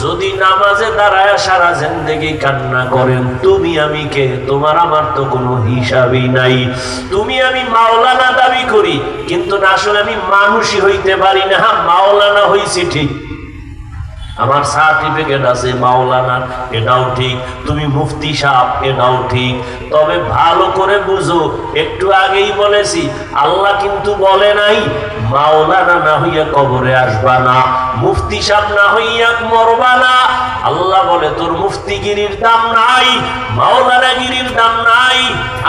যদি নামাজে দাঁড়ায় সারা জেন্দেগি কান্না করেন, তুমি আমি কে? তোমার আমার তো কোনো হিসাবই নাই। তুমি আমি মাওলানা দাবি করি, কিন্তু আসলে আমি মানুষই হইতে পারি না। হ্যাঁ মাওলানা হইছি ঠিক। আমার সার্টিফিকেট আছে মাওলানার এটাও ঠিক। তুমি মুফতি সাহেব, এটাও ঠিক। তবে ভালো করে বুঝো, একটু আগেই বলেছি, আল্লাহ কিন্তু বলে নাই, মাওলানা না হইয়া কবরে আসবা না, মুফতি সাহেব না হইয়া মরবা না। আল্লাহ বলে, তোর মুফতিগিরির দাম নাই, মাওলানাগিরির দাম নাই,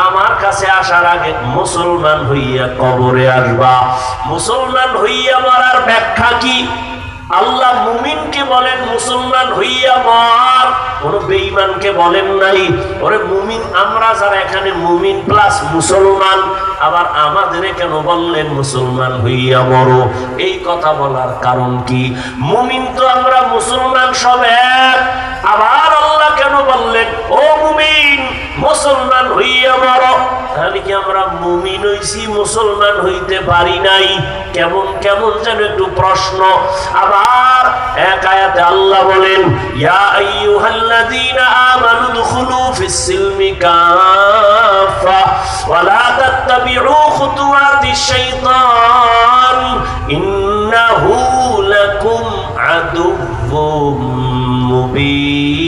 আমার কাছে আসার আগে মুসলমান হইয়া কবরে আসবা। মুসলমান হইয়া মরার ব্যাখ্যা কি? আল্লাহ মুমিনকে বলেন, মুসলমান হইয়া মার। কোন বেঈমানকে বলেন নাই, ওরে মুমিন, আমরা যারা এখানে মুমিন প্লাস মুসলমান, আবার আমাদের কেন বললেন মুসলমান হইয়া মরো? এই কথা বলার কারণ কি? মুমিন তো আমরা মুসলমান সব এক। কি আমরা মুমিন হইছি, মুসলমান হইতে পারি নাই। কেমন কেমন যেন একটু প্রশ্ন। আবার এক আয়াতে আল্লাহ বলেন, ইয়া আইয়ুহাল্লাযীনা আমানু দুখুলু ফিস সিলমি কাফা ওয়া লা তাত্তাবিউ খুতুওয়াতিশ শাইতান, ইন্নাহু লাকুম আদুউম মুবিন।